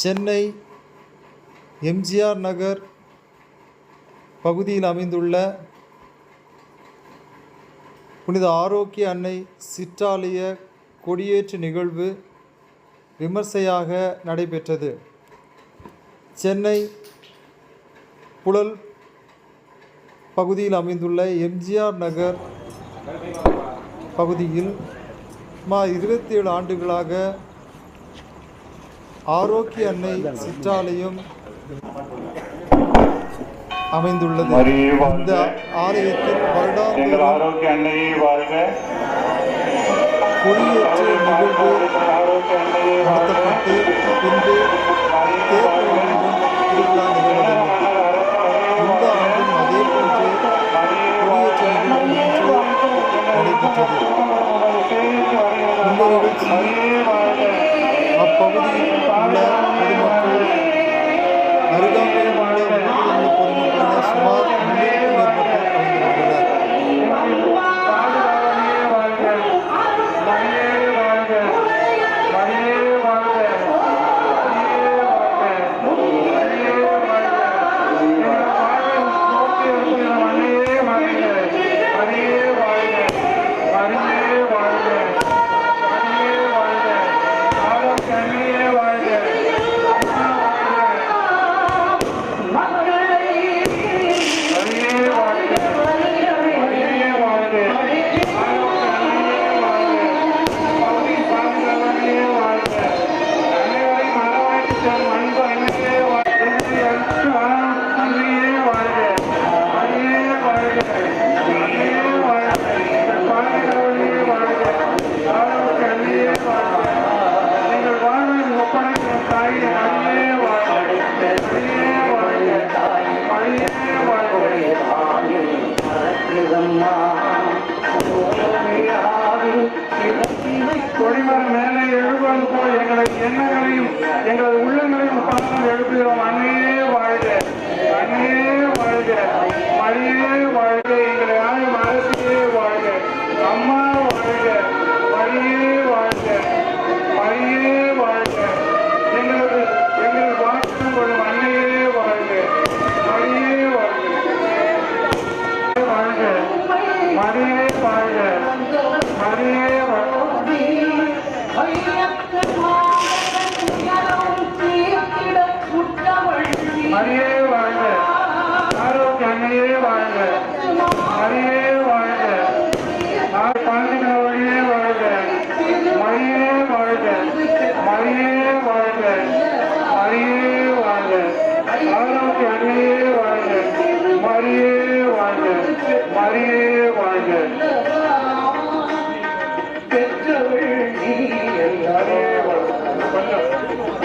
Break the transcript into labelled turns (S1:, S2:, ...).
S1: சென்னை எம்ஜிஆர் நகர் பகுதியில் அமைந்துள்ள புனித ஆரோக்கிய அன்னை சிற்றாலய கொடியேற்று நிகழ்வு விமர்சையாக நடைபெற்றது. சென்னை புழல் பகுதியில் அமைந்துள்ள எம்ஜிஆர் நகர் பகுதியில் சுமார் இருபத்தி ஏழு ஆண்டுகளாக ஆரோக்கிய அன்னை சிற்றாலயம் அமைந்துள்ளது. இந்த ஆலயத்தில் வருடாந்தோறும் கொடியேற்று நிகழ்வு நடத்தப்பட்டு பின்பு
S2: கொடிமரம் மேலே எழுதுவது போல் எங்களது எண்ணங்களையும் எங்களது உள்ளங்களையும் பார்த்து எழுப்புகிறோம். அண்ணே வாழ்க. அண்ணே வாழ்க. மழையே வாழ்க. மரியே வாழ்க மரியே வாழ்க ஆரோக்கிய அன்னையே வாழ்க மரியே வாழ்க நாள் வழியே வாழ்க மரியே வாழ்க மரியே வாழ்க மரியே வாழ்க ஆரோக்கிய அன்னையே வாழ்க மரியே வாழ்க மரியே